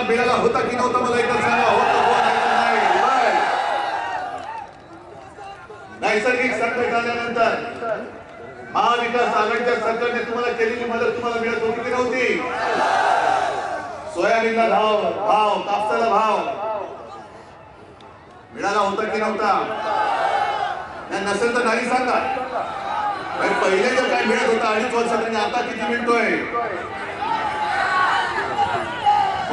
लाभ मिळाला होता की नव्हता मला एकदा सांगा होता नैसर्गिक संकट आल्यानंतर महाविकास आघाडीच्या सरकारने तुम्हाला केलेली मदत तुम्हाला मिळत होती की नव्हती? सोयाबीनला भाव भाव कापसाला भाव. मिळाला होता की नव्हता? नसेल तर नाही सांगा पहिले जर काय मिळत होता? अडीच वर्षात आता किती मिळतोय?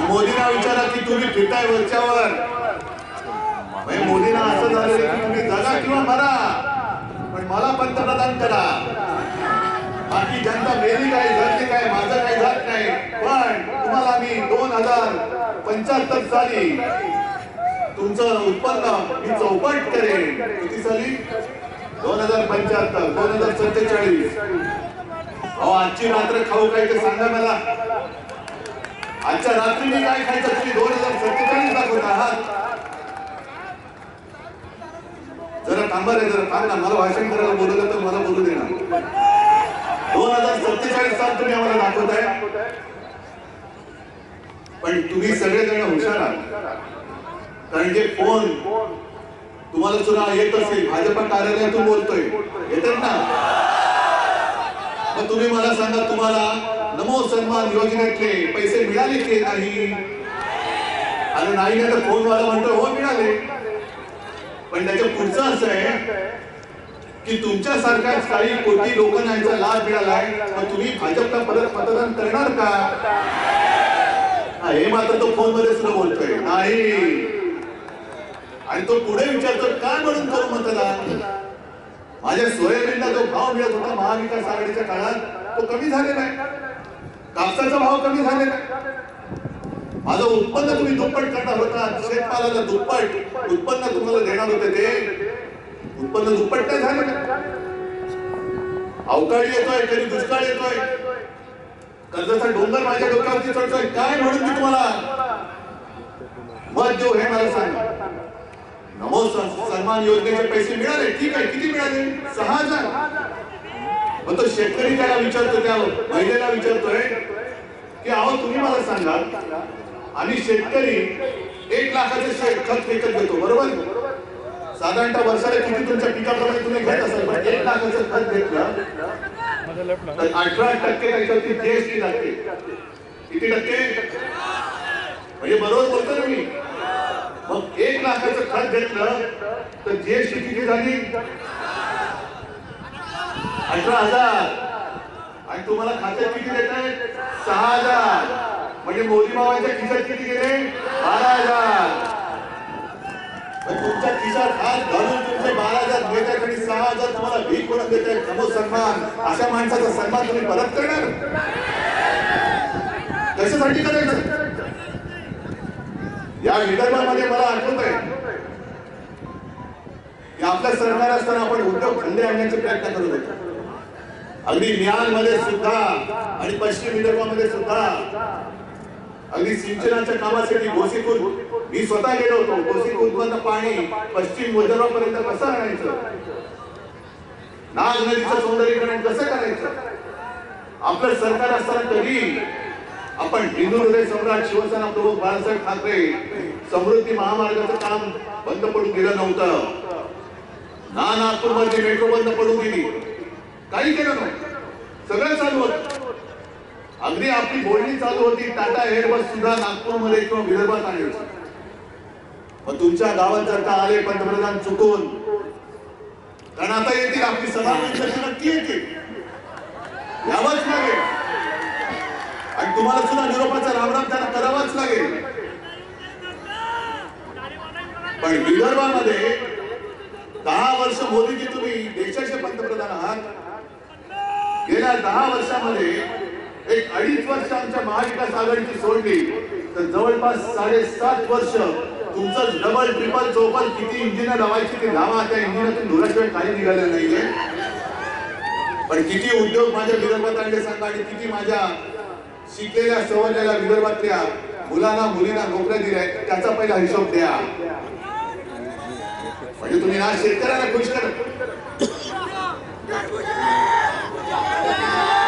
मोदींना विचारा की तुम्ही फिरताय वरच्यावर. म्हणजे मोदींना असं झालं की तुम्ही जगा किंवा मरा. पण मला पंतप्रधान करा. बाकी जनता मेली काय झाली काय माझं काही जात नाही. पण तुम्हाला मी दोन हजार पंच्याहत्तर साली तुमचं उत्पन्न मी चौपट करेन. किती साली? दोन हजार पंच्याहत्तर दोन हजार सत्तेचाळीस. अहो आजची रात्र खाऊ काय ते सांगा मला. आजच्या रात्री मी काय खायचं तुम्ही दोन हजार सत्तेचाळीस दाखवत आहात. जरा थांबा रे जरा थांब ना. मला भाषण करायला बोलवलं तर मला बोलू देणार दोन हजार सत्तेचाळीस साल तुम्ही आम्हाला दाखवताय पण तुम्ही सगळेजण हुशार आहात. कारण जे फोन तुम्हाला सुद्धा येत असेल भाजपा कार्यालयातून बोलतोय. येतात ना? मग तुम्ही मला सांगा तुम्हाला नमो सन्मान योजनेतले पैसे मिळाले की नाही? अरे नाही ना तर फोनवाला म्हणतो हो मिळाले. पण त्याच्या पुढचं असं आहे की तुमच्यासारख्या काही कोटी लोकांना याचा लाभ मिळालाय मग तुम्ही भाजपला परत मतदान करणार का? हे मात्र तो फोनमध्ये सुद्धा बोलतोय. नाही. आणि तो पुढे विचारतो काय म्हणून करू मतदान? माझ्या सोयाबीनला जो भाव मिळत होता महाविकास आघाडीच्या काळात तो कमी झालेला आहे. कापसाचा भाव कमी झालेला माझं उत्पन्न तुम्ही दुप्पट करणार होता शेतमालाला दुप्पट उत्पन्न तुम्हाला देणार होते ते. उत्पन्न दुप्पट काय झालं अवकाळी येतोय कधी दुष्काळ येतोय. कर्जाचा डोंगर माझ्या डोक्यावरती चढतोय काय म्हणून मी तुम्हाला? मत देऊ हे मला सांगा. नमो सन्मान योजनेचे पैसे मिळाले. ठीक आहे किती मिळाले? सहा हजार. मग तो शेतकरी त्याला विचारतो त्या महिलेला विचारतोय की अहो तुम्ही मला सांगा आम्ही शेतकरी एक लाखाचे शेत खत विकत घेतो बरोबर? साधारणतः वर्षाला किती तुमच्या पिकाप्रमाणे तुम्ही घेत असाल? पण एक लाखाचं खत घेतलं तर अठरा टक्के त्याच्यावरती जीएसटी लागते. किती टक्के? म्हणजे बरोबर बोलतो ना मी. मग एक लाखाचं खत घेतलं तर जीएसटी किती झाली? अठरा हजार. आणि तुम्हाला खात्यात किती देत आहेत? सहा हजार. म्हणजे मोदी बाबांच्या खिशात किती गेले? बारा हजार. तुमच्या खिशात हात घालून तुमचे बारा हजार देत आहेत आणि सहा हजार तुम्हाला भीक म्हणून देत आहेत. नमो सन्मान. अशा माणसाचा सन्मान तुम्ही परत करणार? कशासाठी करायचं? या विदर्भामध्ये मला आठवत आहे. की आपलं सरकार असताना आपण उद्योग खंडे आणण्याचे प्रयत्न करत होतो. अगदी म्यानमध्ये सुद्धा आणि पश्चिम विदर्भामध्ये सुद्धा. अगदी सिंचनाच्या कामासाठी गोसीखुर्द मी स्वतः गेलो होतो. गोसीखुर्द पाणी पश्चिम विदर्भापर्यंत कसं आणायचं? नाग नदीचं सौंदर्यीकरण कसं करायचं? आपलं सरकार असताना कधी आपण हिंदू हृदय सम्राट शिवसेना प्रमुख बाळासाहेब ठाकरे समृद्धी महामार्गाचं काम बंद पडून दिलं नव्हतं. ना नागपूरमध्ये मेट्रो बंद पडून दिली. काही केलं नाही. सगळं चालू होतं. अगदी आपली बोलणी चालू होती. टाटा एअरबस सुद्धा नागपूरमध्ये किंवा विदर्भात आणायची मग तुमच्या गावात जर का आले पंतप्रधान चुकून. कारण आता येतील आपली सभा नक्की येतील. यावंच लागेल. आणि तुम्हाला सुद्धा निरोपाचा रामराम त्यांना करावाच लागेल. पण विदर्भामध्ये दहा वर्ष मोदीजी तुम्ही देशाचे पंतप्रधान आहात. गेल्या दहा वर्षामध्ये एक अडीच वर्ष आमच्या महाविकास आघाडीची सोडली. तर जवळपास साडेसात वर्ष तुमचं डबल ट्रिपल चौपल किती इंजिन लावायची ते लावा. त्या इंजिनातून धुराशिवाय काही निघालं नाहीये. पण किती उद्योग माझ्या विदर्भात आणले सांगा आणि किती माझ्या शिकलेल्या सवरलेल्या विदर्भातल्या मुलांना मुलींना नोकऱ्या दिल्या त्याचा पहिला हिशोब द्या. म्हणजे तुम्ही ना शेतकऱ्यांना खुश करा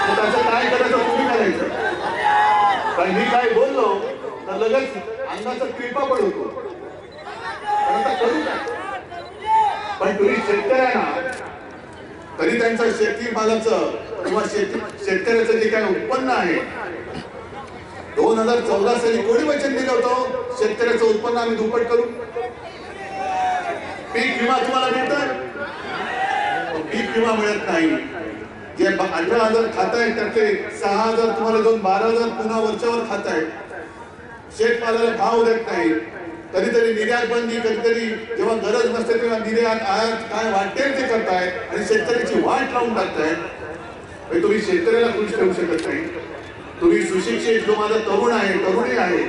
तर त्याचं काय करायचं तुम्ही करायचं कारण मी काय बोललो तर लगेच अन्नाचा कृपा पण होतो. पण करू तुम्ही शेतकऱ्यांना तरी त्यांचं शेती मालाचं किंवा शेती शेतकऱ्याचं जे काय उत्पन्न आहे दोन हजार चौदा साली कोणी वचन दिलं होतं? शेतकऱ्याचं उत्पन्न आम्ही दुप्पट करू? पीक विमा तुम्हाला मिळतोय पीक विमा मिळत नाही. जे अठरा हजार खात आहे त्यातले सहा हजार तुम्हाला दोन बारा हजार पुन्हा वरच्यावर खात आहे शेतमालाला भाव देत नाही. कधीतरी निर्यात बंदी कधीतरी जेव्हा गरज नसते तेव्हा निर्यात आयात काय वाटेल ते करताय आणि शेतकऱ्याची वाट लावून टाकताय. म्हणजे तुम्ही शेतकऱ्याला खुश ठेवू शकत नाही. तुम्ही सुशिक्षित जो माझा तरुण आहे तरुणी आहे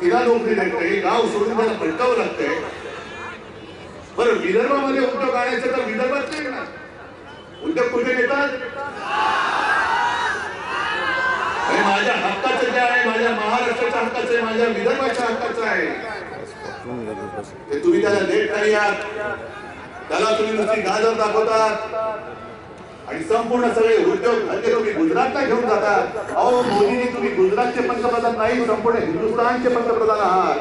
तिला नोकरी देत नाही गाव सोडून त्याला भटकावं लागतंय. बरं विदर्भामध्ये उद्योग आणायचं तर विदर्भात नाही ना उद्योग कुठे नेतात? आणि माझ्या हक्काचं जे आहे माझ्या महाराष्ट्राच्या हक्काचं आहे माझ्या विदर्भाच्या हक्काचं आहे. ते तुम्ही त्याला देत नाही आहात. त्याला तुम्ही नुसती गाजर दाखवतात. आणि संपूर्ण सगळे उद्योग धंदे तुम्ही गुजरातला घेऊन जातात. अहो मोदीजी तुम्ही गुजरातचे पंतप्रधान नाही संपूर्ण हिंदुस्थानचे पंतप्रधान आहात.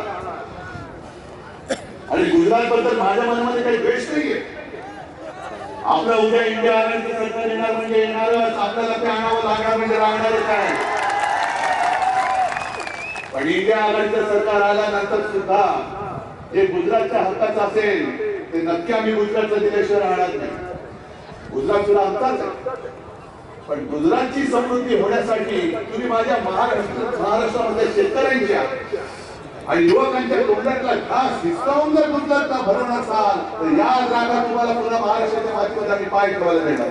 आणि गुजरात बद्दल माझ्या मनामध्ये काही द्वेष नाहीये. आपलं उद्या इंडिया आघाडीचं सरकार येणार म्हणजे येणारच आपल्याला ते आणावं लागणार म्हणजे लागणारच आहे. पण इंडिया आघाडीचं सरकार आल्यानंतर सुद्धा जे गुजरातच्या हक्काचं असेल ते नक्की आम्ही गुजरातचं दिल्याशिवाय राहणार नाही. गुजरात सुद्धा हक्काच आहे. पण गुजरातची समृद्धी होण्यासाठी तुम्ही माझ्या महाराष्ट्र महाराष्ट्रामध्ये शेतकऱ्यांच्या आणि युवकांच्या तोंडातला घास हिसकावून जर गुजरातला भरून असाल तर या जागा तुम्हाला पुन्हा महाराष्ट्राच्या माध्यमात आम्ही पाय ठेवायला मिळणार.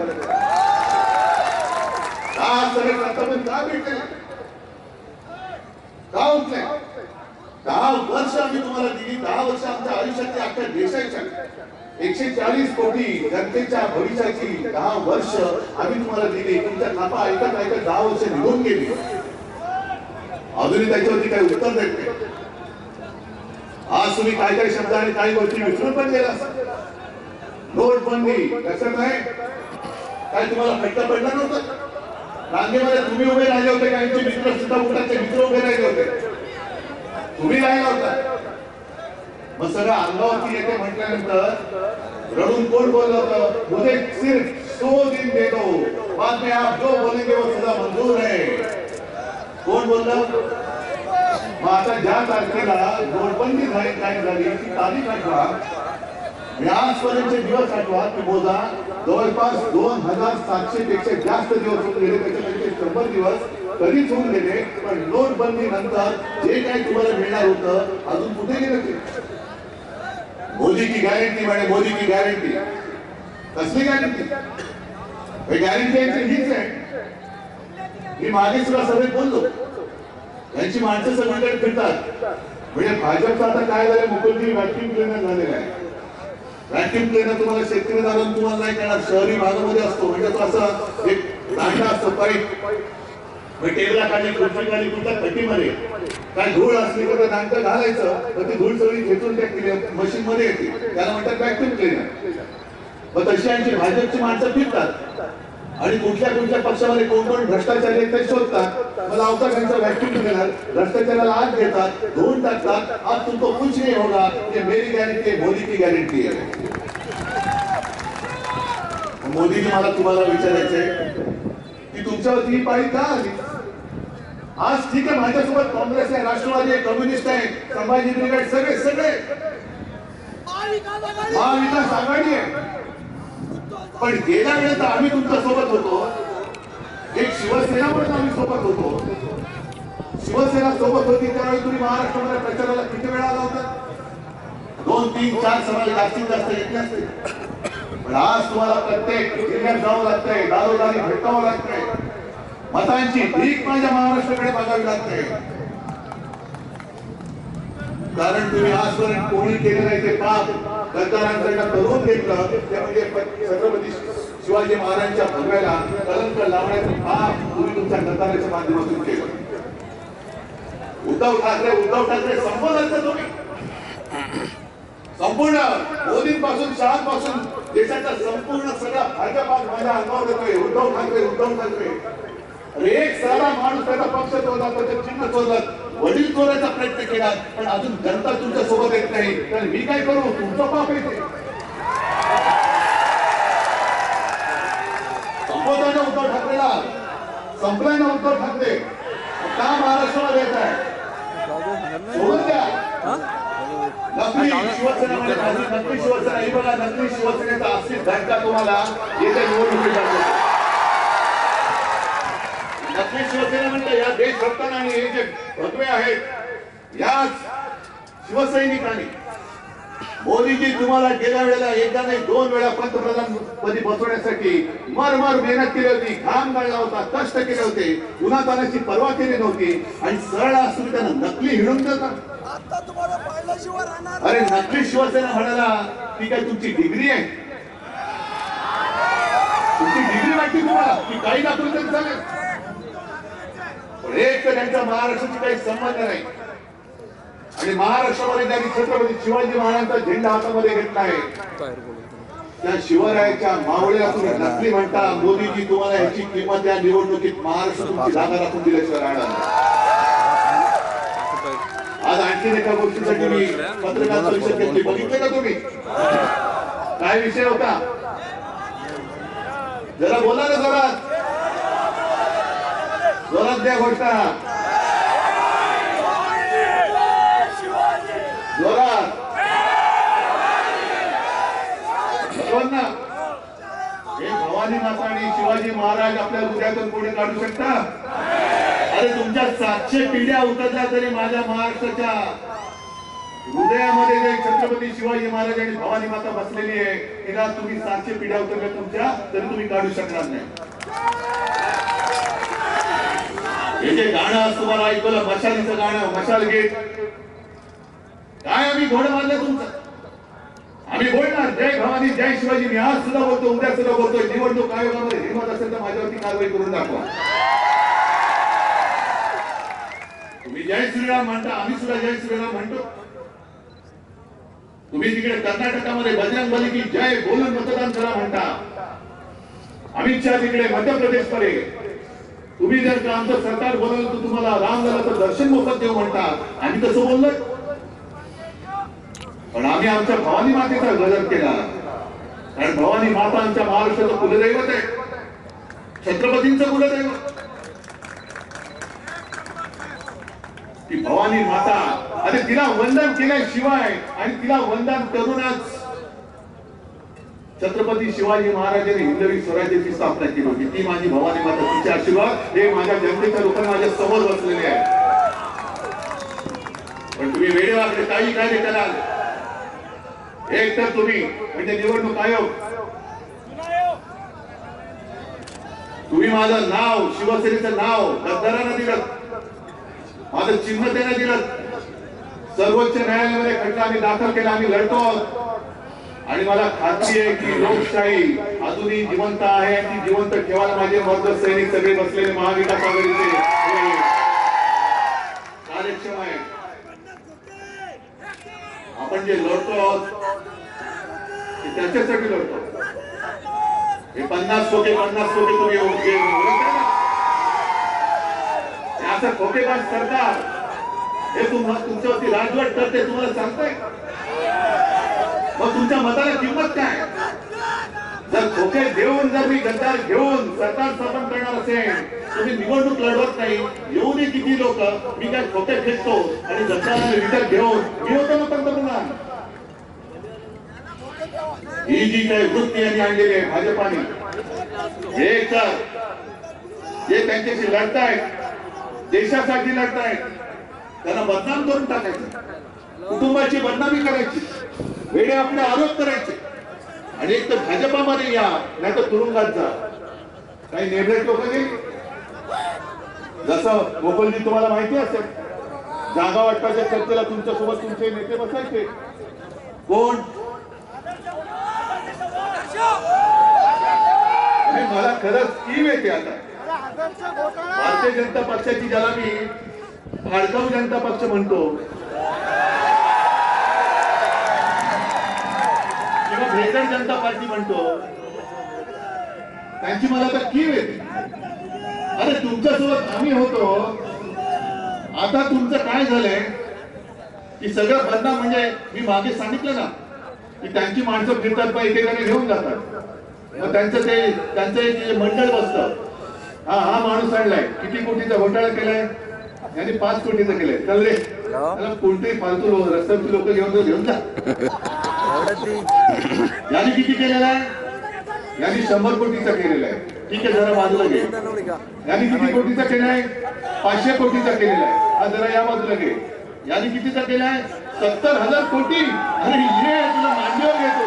का सगळे का भेटले? का उठले? दहा वर्ष आम्ही तुम्हाला दिली दहा वर्ष आमच्या आयुष्याच्या अख्ख्या देशाच्या एकशे चाळीस कोटी जनतेच्या भविष्याची दहा वर्ष आम्ही तुम्हाला दिली. तुमच्या थापा ऐकत ऐकत दहा वर्ष निघून गेली. अजूनही त्याच्यावरती काही उत्तर देत नाही. आज तुम्ही काय काय शब्द आणि काही गोष्टी विसरून पण गेला नोटबंदी लक्षात आहे? काय तुम्हाला फटका पडला नव्हता? रांगेमध्ये तुम्ही उभे राहिले होते काहींचे मित्र सुद्धा मुलाचे मित्र उभे राहिले होते. तुम्ही राहिला होता. मग सगळं अंगावरती येते म्हटल्यानंतर रडून कोण बोललं होतं? मुझे सिर्फ सो दिन दे दो. बाद में आप जो बोलेंगे वो सदा मंजूर है. कोण बोललं? मग आता ज्या तारखेला नोटबंदी झाली काय झाली ती तारीख आठवा. आजपर्यंतचे दिवस आठवा की बोजा जवळपास दोन हजार सातशे पेक्षा जास्त दिवस होऊन गेले त्याच्यापैकी शंभर दिवस कधीच होऊन गेले पण नोटबंदी नंतर जे काही तुम्हाला मिळणार होतं अजून कुठे गेलं ते? मोदी की गॅरंटी म्हणे मोदी की गॅरंटी कसली गॅरंटी गॅरंटी यांची हीच आहे. मी मागे सुद्धा सभेत बोललो. यांची माणसं सगळीकडे फिरतात. म्हणजे भाजपचं आता काय झालं मुकुलजी व्हॅक्युम क्लिनर झालेलं आहे. व्हॅक्युम क्लिनर तुम्हाला शेतकरी दारून तुम्हाला नाही करणार शहरी भागामध्ये असतो. म्हणजे तो असा एक दांडा असतो पाईप. मग टेबला खाली खुर्ची खाली कुठल्या कटीमध्ये काय धूळ असली तर ते दांड घालायचं तर ती धूळ सगळी खेचून त्या मशीन मध्ये येते. त्याला म्हणतात व्हॅक्युम क्लिनर मग तशी यांची भाजपची माणसं फिरतात. आणि कुठल्या कुठल्या पक्षामध्ये कोण कोण भ्रष्टाचारी आहेत ते शोधतात. मला अवतार त्यांचा व्हॅक्युम देणार. भ्रष्टाचाराला आत घेतात धुवून टाकतात. आज तुमको कुछ नाही होणार. ते मेरी गॅरंटी आहे मोदी की गॅरंटी आहे. मोदीजी मला तुम्हाला विचारायचंय की तुमच्यावरती ही पाळी का आली? आज ठीक आहे माझ्यासोबत काँग्रेस आहे राष्ट्रवादी आहे कम्युनिस्ट आहे संभाजी ब्रिगेड सगळे सगळे. महाविकास आघाडी आहे. पण गेल्या वेळेस आम्ही तुमच्यासोबत होतो. एक शिवसेना म्हणून आम्ही सोबत होतो. शिवसेना सोबत होती त्यावेळी तुम्ही महाराष्ट्रामध्ये प्रचाराला किती वेळा आला होता? दोन तीन चार सभा जास्तीत जास्त घेतले असते. पण आज तुम्हाला प्रत्येक जिल्ह्यात जावं लागतंय दारोदारी भेटावं लागतंय. मतांची भीक माझ्या महाराष्ट्राकडे बघावी लागते. कारण तुम्ही आजपर्यंत कोणी केलं नाही ते पाप. गद्दारांकडनं करून घेतलं. ते म्हणजे छत्रपती शिवाजी महाराजांच्या भगव्याला कलंक लावण्याचं पाप तुम्ही तुमच्या गद्दाराच्या माध्यमातून केलं. उद्धव ठाकरे उद्धव ठाकरे संपवलं असतं तुम्ही? संपूर्ण मोदींपासून शहापासून देशाचा संपूर्ण सगळा भाजपा माझ्या अंगावर येतोय. उद्धव ठाकरे उद्धव ठाकरे. अरे एक सारा माणूस त्याचा पक्ष चोरला त्याचं चिन्ह चोरलं वडील चोरायचा प्रयत्न केला पण अजून जनता तुमच्यासोबत येत नाही. तर मी काय करू? तुमचं पाप येते. ते संपवताय ना उद्धव ठाकरेला संपलाय ना उद्धव ठाकरे. का महाराष्ट्राला येत आहे. सोडून द्या. नकली शिवसेना म्हणजे नकली शिवसेना ही बघा नकली शिवसेनेचा असली धक्का तुम्हाला. येत्या निवडणुकीत नकली शिवसेना म्हणजे या देशभक्तांना आणि हे जे भगवे आहेत याच शिवसैनिकांनी मोदीजी तुम्हाला गेल्या वेळेला एकदा नाही दोन वेळा पंतप्रधान पदी बसवण्यासाठी मरमर मेहनत केली होती घाम गाळला होता कष्ट केले होते उन्हातानाची पर्वा केली नव्हती आणि सरळ असून त्यांना नकली हिडून राहणार अरे नकली शिवसेना म्हणाला ती काय तुमची डिग्री आहे? तुमची डिग्री माहिती तुम्हाला ती काही दाखवली तरी चालेल पण एक तर त्यांचा महाराष्ट्राशी काही संबंध नाही. आणि महाराष्ट्रामध्ये त्यांनी छत्रपती शिवाजी महाराजांचा झेंडा हातामध्ये घेतला आहे. त्या शिवरायाच्या मावळ्या तुम्ही नकली म्हणता मोदीजी तुम्हाला याची किंमत या निवडणुकीत महाराष्ट्र जागा राखून दिल्याशिवाय राहणार आज आणखीन एका गोष्टीसाठी मी पत्रकार परिषद घेतली. बघितले का तुम्ही? काय विषय होता? जरा बोला ना जरा. जोरात द्या घोषणा. जोरात. ना हे भवानी माता आणि शिवाजी महाराज आपल्या उद्यातून पुढे काढू शकता? अरे तुमच्या सातशे पिढ्या उतरल्या तरी माझ्या महाराष्ट्राच्या हृदयामध्ये जे छत्रपती शिवाजी महाराज आणि भवानी माता बसलेली आहे तिला तुम्ही सातशे पिढ्या उतरल्या तुमच्या तरी तुम्ही काढू शकणार नाही. जे गाणं आज तुम्हाला ऐकलं मशालीचं गाणं मशाल गीत. काय आम्ही घोड मारलं तुमचं? आम्ही बोलणार जय भवानी जय शिवाजी. मी आज सुद्धा बोलतो उद्या सुद्धा बोलतो निवडणूक आयोगामध्ये हिंमत असेल तर माझ्यावरती कारवाई करून दाखवा. तुम्ही जय श्रीराम म्हणता आम्ही सुद्धा जय श्रीराम म्हणतो. तुम्ही तिकडे कर्नाटकामध्ये बजरंग बली की जय बोलून मतदान करा म्हणता. अमित शहा तिकडे मध्य प्रदेशमध्ये तुम्ही जर का आमचं सरकार बोलवलं तर तुम्हाला राम रामललाचं दर्शन मोफत देऊ म्हणता आम्ही तसं बोललोय. पण आम्ही आमच्या भवानी मातेचा गजर केला. कारण भवानी माता आमच्या महाराष्ट्राचं कुलदैवत आहे. छत्रपतींचं कुलदैवत. ती भवानी माता आणि तिला वंदन केल्याशिवाय आणि तिला वंदन करूनच छत्रपती शिवाजी महाराजांनी हिंदवी स्वराज्याची स्थापना केली होती. ती माझी भवानी माता तिचे आशीर्वाद. हे माझ्या जनतेच्या लोकांना माझ्यासमोर बसलेले आहे. पण तुम्ही वेळेवाकडे काही कार्य कराल एक तर तुम्ही म्हणजे निवडणूक आयोग. तुम्ही माझं नाव शिवसेनेचं नाव गद्दारानं दिलं. माझं चिन्ह त्यांना दिलं. सर्वोच्च न्यायालयामध्ये खटला आम्ही दाखल केला आम्ही लढतो आहोत. आणि मला खात्री आहे की लोकशाही अजूनही जिवंत आहे आणि ती जिवंत ठेवायला माझे मर्द सैनिक सगळे बसलेले महाविकास आघाडीचे कार्यक्षम आहे आपण जे लढतो आहोत ते त्याच्यासाठी लढतो हे पन्नास खोके पन्नास खोके तुम्ही असं खोकेबाज सरकार हे तुम्हाला तुमच्यावरती राजवट करते तुम्हाला सांगताय? मग तुमच्या मताला किंमत काय? जर खोके देऊन जर मी गद्दार घेऊन सरकार स्थापन करणार असेल तुम्ही निवडणूक लढवत नाही येऊ दे किती लोक मी काय खोके फेकतो आणि गद्दाराला विकत घेऊन मी होतो ना पंतप्रधान? ही जी काही वृत्ती यांनी आणलेली आहे भाजपाने हे तर जे त्यांच्याशी लढतायत देशासाठी लढतायत त्यांना बदनाम करून टाकायचं. कुटुंबाची बदनामी करायची. वेळे आपले आरोप करायचे. आणि एक तर भाजपामध्ये या नाही तर तुरुंगात जा. काही नेबरेट लोक गेली जसं गोपलजी तुम्हाला माहिती असेल जागा वाटपाच्या चर्चेला तुमच्यासोबत तुमचे नेते बसायचे. कोण? मला खरंच कीव येते आता. भारतीय जनता पक्षाची ज्याला मी भाडकाऊ जनता पक्ष म्हणतो किंवा भेकर जनता पार्टी म्हणतो त्यांची मला आता कीव येते. अरे तुमच्यासोबत आम्ही होतो. आता तुमचं काय झालंय? की सगळं बदनाम म्हणजे मी मागे सांगितलं ना की त्यांची माणसं फिरतात बा एकेकाने घेऊन जातात. मग त्यांचं ते त्यांचं एक जे मंडळ बसतं हा हा माणूस आणलाय. किती कोटीचा घोटाळा केलाय? यांनी पाच कोटीचा केलाय. चल रे. कोणतेही फालतू लोक रस्त्यावरची लोक घेऊन घेऊन जा. यांनी किती केलेला आहे? यांनी शंभर कोटीचा केलेला आहे. ठीक आहे जरा बाजूला घे. यांनी किती कोटीचा केला आहे पाचशे कोटीचा केलेला आहे. हा जरा या बाजूला घे. यांनी कितीचा केला आहे सत्तर हजार कोटी. अरे ये तुला मांडीवर घेतो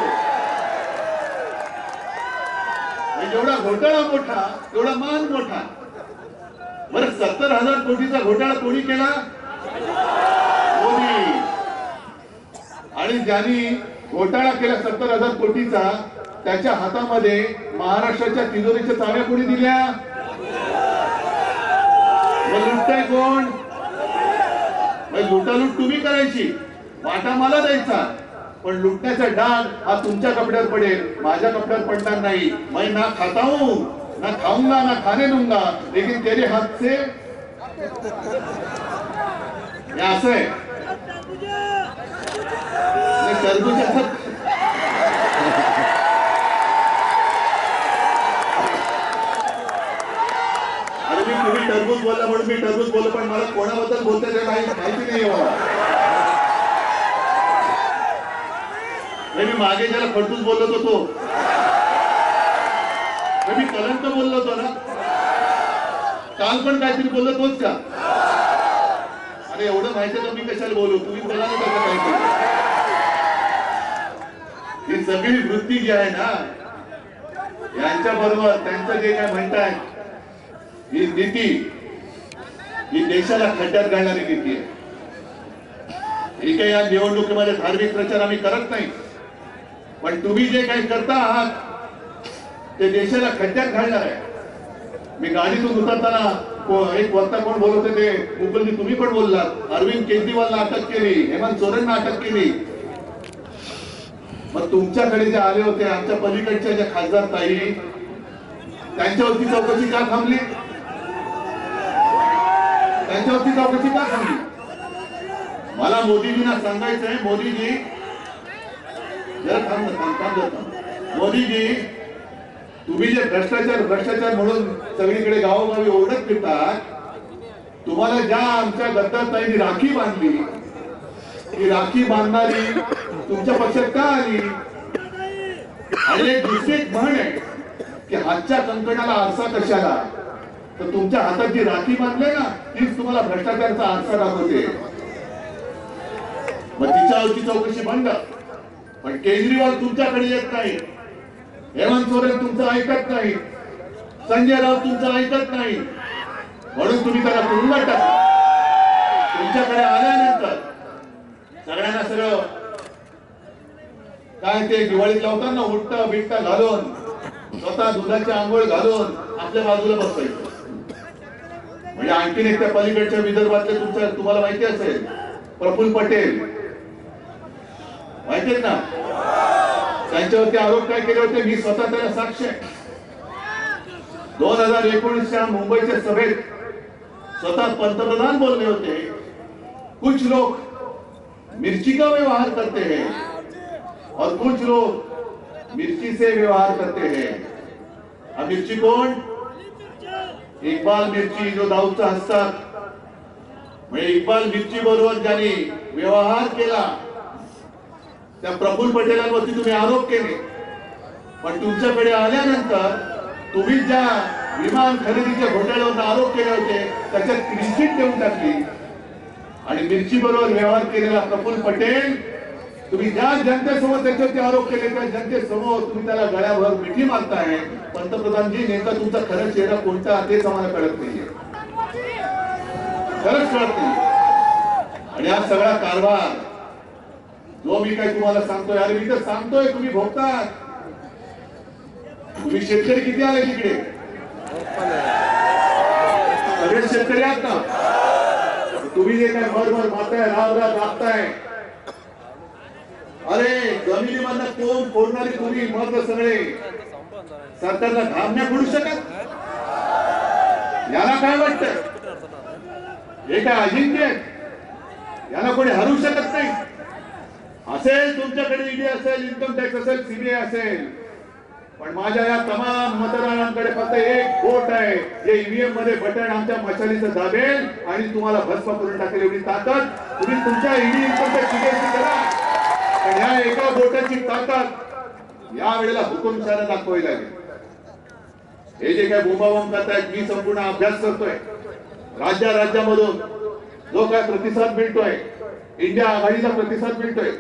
जेवढा घोटाळा मोठा तेवढा मान मोठा बर सत्तर हजार कोटीचा घोटाळा कोणी केला? मोदी आणि ज्यांनी घोटाळा केला सत्तर हजार कोटीचा त्याच्या हातामध्ये महाराष्ट्राच्या तिजोरीच्या चाव्या कोणी दिल्या? लुटताय कोण? लुटालूट तुम्ही करायची. वाटा मला द्यायचा. पण लुटण्याचा डाग हा तुमच्या कपड्यावर पडेल. माझ्या कपड्यावर पडणार नाही. मैं ना खाता हूं ना खाऊंगा ना खाने दूंगा लेकिन तेरे हात से असं आहे आणि टरबूजाचं अरे मी तुम्ही टरबूज बोलला म्हणून मी टरबूज बोललो पण मला कोणाबद्दल बोलते ते माहिती माहिती नाही आहे मला नाही, मी मागे ज्याला खडूस बोलत होतो. मी कलंक बोललो होतो ना. काल पण काहीतरी बोलत होत का? अरे एवढं माहिती तर मी कशाला बोलू? तुम्ही बोला ना कसं माहिती ही सगळी वृत्ती जी आहे ना यांच्या बरोबर त्यांचं जे काय म्हणताय ही नीती ही देशाला खड्ड्यात घालणारी नीती आहे. ही काही या निवडणुकीमध्ये धार्मिक प्रचार आम्ही करत नाही. पण तुम्ही जे काही करता आहात ते देशाला खड्ड्यात घालणार आहे. मी गाडीतून उतरताना एक वक्ता कोण बोलत होते ते मुकुलजी तुम्ही पण बोललात. अरविंद केजरीवालला अटक केली हेमंत सोरेनला अटक केली. मग तुमच्याकडे जे आले होते आमच्या पलीकडच्या ज्या खासदार ताई त्यांच्यावरती चौकशी का थांबली? त्यांच्यावरती चौकशी का थांबली? मला मोदीजींना सांगायचंय मोदीजी जरा थांब ना, थांब थांब जरा थांब. मोदीजी तुम्ही जे भ्रष्टाचार भ्रष्टाचार म्हणून सगळीकडे गावोगावी ओरडत फिरतात तुम्हाला ज्या आमच्या गद्दार ताईंनी राखी बांधली ती राखी बांधणारी तुमच्या पक्षात का आली? आणि एक दुसरी एक म्हण आहे की हातच्या कंकणाला आरसा कशाला? तर तुमच्या हातात जी राखी बांधले ना तीच तुम्हाला भ्रष्टाचाराचा आरसा दाखवते. मग तिच्यावरची चौकशी बंद. पण केजरीवाल तुमच्याकडे येत नाही. हेमंत सोरेन तुमचं ऐकत नाही. संजय राऊत तुमचं ऐकत नाही. म्हणून तुम्ही त्याला तुरुंगात टाका तुमच्याकडे आल्यानंतर सगळ्यांना सगळं काय ते दिवाळीत लावताना उठता बिट्टा घालून स्वतः दुधाची आंघोळ घालून आपल्या बाजूला बसवायचं म्हणजे आणखीन एक त्या पलीकडच्या विदर्भातले तुमच्या तुम्हाला माहिती असेल प्रफुल्ल पटेल. माहिती ना त्यांच्यावरती आरोप काय केले होते? मी स्वतः त्याला साक्ष आहे. दोन हजार एकोणीसच्या मुंबईच्या सभेत स्वतः पंतप्रधान बोलले होते. कुछ लोग मिर्ची का व्यवहार करते हैं? और कुछ लोग मिर्ची से व्यवहार करते हैं। अब मिर्ची कौन? इक्बाल मिर्ची जो दाऊदचा हसतात म्हणजे इक्बाल मिर्ची बरोबर ज्यांनी व्यवहार केला त्या प्रफुल्ल पटेलांवरती तुम्ही आरोप केले. पण तुमच्याकडे आल्यानंतर तुम्ही ज्या विमान खरेदीच्या घोटाळ्यावर आरोप केले होते त्याच्यात क्रिस्टीट देऊन टाकली. आणि मिरची बरोबर व्यवहार केलेला प्रफुल्ल पटेल तुम्ही ज्या जनतेसमोर त्याच्यावरती आरोप केले त्या जनतेसमोर तुम्ही त्याला गळ्याभर मिठी मारताय. पंतप्रधानजी नेमका तुमचा खरा चेहरा कोणता तेच आम्हाला कळत नाहीये. खरंच कळत नाही आणि हा सगळा कारभार जो मी काय तुम्हाला सांगतोय? अरे मी तर सांगतोय तुम्ही भोगतात. तुम्ही शेतकरी किती आले तिकडे? सगळे शेतकरी आहात ना तुम्ही जे काय भरभर मारताय राव राव राबताय. अरे जमिनीमधनं कोण फोडणारे तुम्ही मग सगळे. सरकारला घाम नाही फोडू शकत? याला काय वाटत? हे काय अजिंक्य? याला कोणी हरू शकत नाही? असेल तुमच्याकडे ईडी असेल इन्कम टॅक्स असेल सीबीआय असेल. पण माझ्या या तमाम मतदारांकडे फक्त एक वोट आहे जे ईव्हीएममध्ये बटन आमच्या मशालीचं दाबेल आणि तुम्हाला भस्म करून टाकेल एवढी ताकद. तुम्ही तुमच्या ईडी इन्कम टॅक्स सीबीआयची करा. पण या एका बोटाची ताकद या वेळेला हुकुमशाला दाखवावी लागेल. हे जे काय बोंबाबोंब करतायत मी संपूर्ण अभ्यास करतोय. राज्या राज्यामधून जो काय प्रतिसाद मिळतोय इंडिया आघाडीचा प्रतिसाद मिळतोय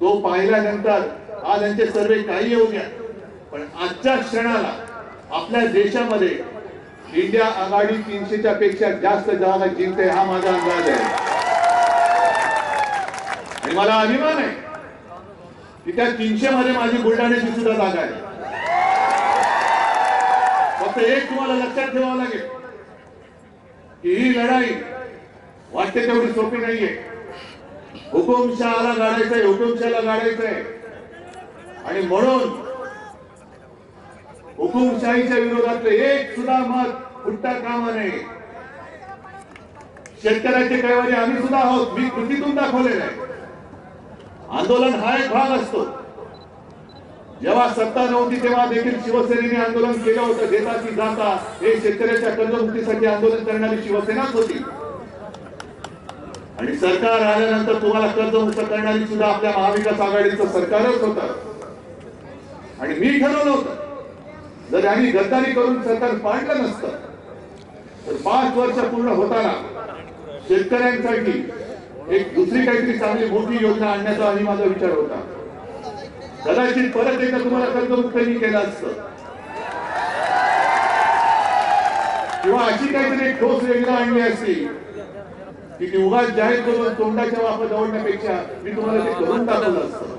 तो पाहिल्यानंतर आज यांचे सर्वे काही येऊ द्या. पण आजच्या क्षणाला आपल्या देशामध्ये इंडिया आघाडी तीनशेच्या पेक्षा जास्त जागा जिंकते हा माझा अंदाज आहे. आणि मला अभिमान आहे की त्या तीनशे मध्ये माझी बुलढाण्याची सुद्धा जागा आहे. फक्त एक तुम्हाला लक्षात ठेवावं लागेल की ही लढाई वाटते तेवढी सोपी नाहीये. हुकुमशहाला गाडायचंय हुकुमशाला गाडायचंय. आणि म्हणून हुकुमशाहीच्या विरोधातलं एक सुद्धा मत फुटता कामा नये शेतकऱ्याचे कैवारी आम्ही सुद्धा आहोत मी कृतीतून दाखवलेलं आहे. आंदोलन हा एक भाग असतो. जेव्हा सत्ता नव्हती तेव्हा देखील शिवसेनेने आंदोलन केलं होतं देताची जाता. हे शेतकऱ्याच्या कर्जमुक्तीसाठी आंदोलन करणारी शिवसेनाच होती. आणि सरकार आल्यानंतर तुम्हाला कर्जमुक्त करणारी सुद्धा आपल्या महाविकास आघाडीचं सरकारच होतं. आणि मी ठरवलं होतं जर यांनी गद्दारी करून सरकार पाडलं नसतं तर पाच वर्ष पूर्ण होताना शेतकऱ्यांसाठी एक दुसरी काहीतरी चांगली मोठी योजना आणण्याचा आम्ही माझा विचार होता. कदाचित परत एकदा तुम्हाला कर्जमुक्त मी केलं असतं. किंवा अशी काहीतरी ठोस योजना आणली असती की ती उगाच जाहीर करून तोंडाच्या वापर दवडण्यापेक्षा मी तुम्हाला ते करून दाखवलं असतं.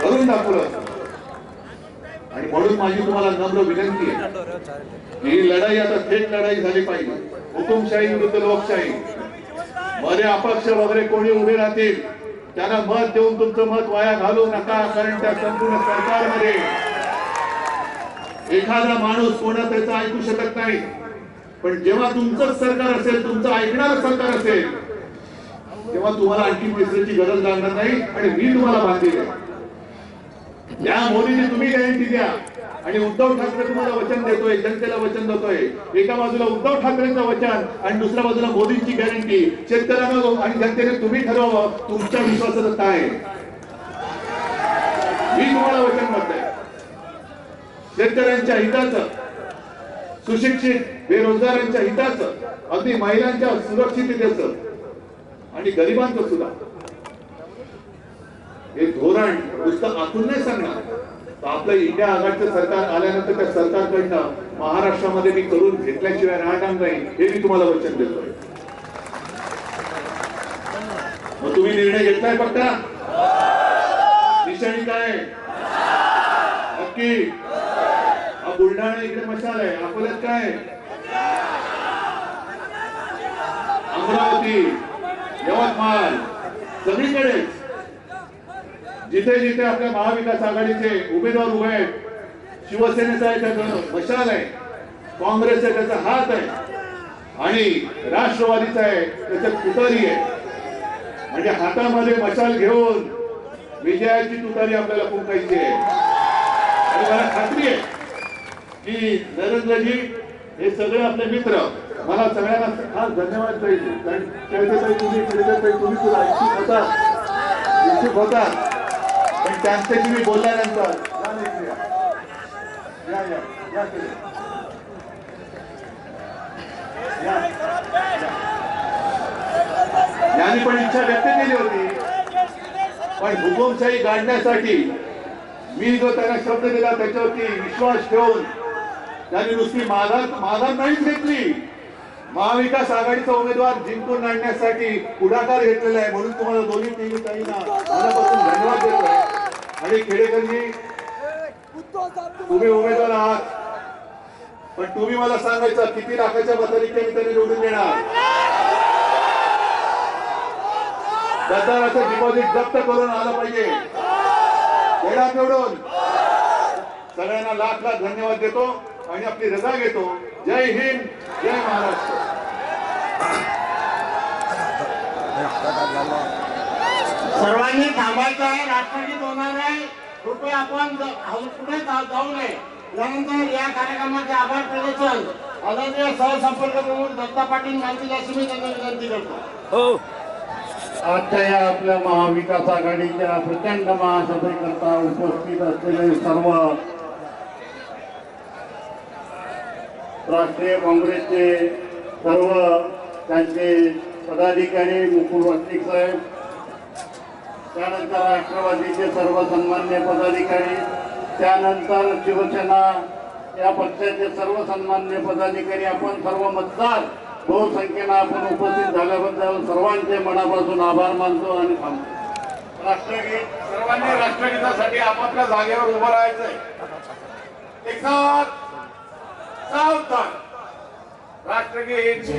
करून दाखवलं असतं. आणि म्हणून माझी तुम्हाला नम्र विनंती आहे. की ही लढाई आता थेट लढाई झाली पाहिजे. हुकुमशाही विरुद्ध लोकशाही. मध्ये अपक्ष वगैरे कोणी उभे राहतील त्यांना मत देऊन तुमचं मत वाया घालू नका कारण त्या संपूर्ण सरकारमध्ये एखादा माणूस कोणा त्याचं ऐकू शकत नाही. पण जेव्हा तुमचं सरकार असेल तुमचं ऐकणार सरकार असेल तेव्हा तुम्हाला आणखी पैशाची गरज लागणार नाही आणि मी तुम्हाला बांधील आहे या मोदीची तुम्ही गॅरंटी द्या. आणि उद्धव ठाकरे तुम्हाला वचन देतोय जनतेला वचन देतोय. एका बाजूला उद्धव ठाकरेंचं वचन आणि दुसऱ्या बाजूला मोदींची गॅरंटी शेतकऱ्यांना आणि जनतेने तुम्ही ठरवावं तुमच्या विश्वासाचं काय आहे. मी तुम्हाला वचन म्हणतोय. शेतकऱ्यांच्या हिताचं सुशिक्षित बेरोजगारांच्या हिताचं अगदी महिलांच्या सुरक्षिततेचं आणि गरिबांचं सुद्धा. हे धोरण नुसतं आतून नाही सांगणार. तर आपलं इंडिया आघाडीचं सरकार आल्यानंतर त्या सरकारकडनं महाराष्ट्रामध्ये मी करून घेतल्याशिवाय राहणार नाही हे मी तुम्हाला वचन देतोय. मग तुम्ही निर्णय घेतलाय फक्त? निशाणी काय? नक्की. बुलढाणा इकडे मशाल आहे. अकोल्यात काय अमरावती यवतमाळ. सगळीकडे. जिथे जिथे आपल्या महाविकास आघाडीचे उमेदवार उभे आहेत शिवसेनेचा आहे त्याचं मशाल आहे. काँग्रेस आहे त्याचा हात आहे. आणि राष्ट्रवादीचा आहे त्याच्यात तुतारी आहे. म्हणजे हातामध्ये मशाल घेऊन विजयाची तुतारी आपल्याला फुंकायची आहे. आणि मला खात्री आहे की नरेंद्रजी हे सगळे आपले मित्र मला सगळ्यांना खास धन्यवाद पाहिजे कारण कवितेताई तुम्ही कवितेताई तुम्ही तुला इच्छुक होता इच्छुक होता पण त्यांच्याशी मी बोलल्यानंतर या या. या. यांनी पण इच्छा व्यक्त केली होती. पण हुकुमशाही गाडण्यासाठी मी जो त्यांना शब्द दिला त्याच्यावरती विश्वास ठेवून त्यांनी नुसती माघार माघार नाहीच घेतली. महाविकास आघाडीचा उमेदवार जिंकून आणण्यासाठी पुढाकार घेतलेला आहे. म्हणून तुम्हाला दोन्ही टीव्ही ताईंना मनापासून धन्यवाद देतो आणि खेडेकरजी तुम्ही उमेदवार आहात. पण तुम्ही मला सांगायचं किती लाखाच्या मताधिक्याने त्यांनी निवडून देणार? गद्दाराचं डिपॉझिट जप्त करून आलं पाहिजे. देणार निवडून. सगळ्यांना लाख लाख धन्यवाद देतो. आणि आपली रजा घेतो. जय हिंद जय महाराष्ट्र. सर्वांनी थांबायचं आहे राष्ट्रगीत होणार आहे. कृपया आपण जा- जाऊ नये. यानंतर या कार्यक्रमाचे आभार प्रदर्शन. आदरणीय सहसंपर्क प्रमुख दत्ता पाटील मानतील अशी मी त्यांना विनंती करतो. आजच्या या आपल्या महाविकास आघाडीच्या प्रचंड महासभेकरता उपस्थित असलेले सर्व राष्ट्रीय काँग्रेसचे सर्व त्यांचे पदाधिकारी मुकुल वासनिक साहेब त्यानंतर राष्ट्रवादीचे सर्व सन्मान्य पदाधिकारी त्यानंतर शिवसेना या पक्षाचे सर्व सन्मान्य पदाधिकारी आपण सर्व मतदार बहुसंख्येनं आपण उपस्थित झाल्याबद्दल सर्वांचे मनापासून आभार मानतो आणि थांबतो. राष्ट्रगीत सर्वांनी राष्ट्रगीतासाठी आपापल्या जागेवर उभं राहायचंय. एका ಸಾಹುತ್ತಾನೆ ರಾಷ್ಟ್ರಗೀತೆ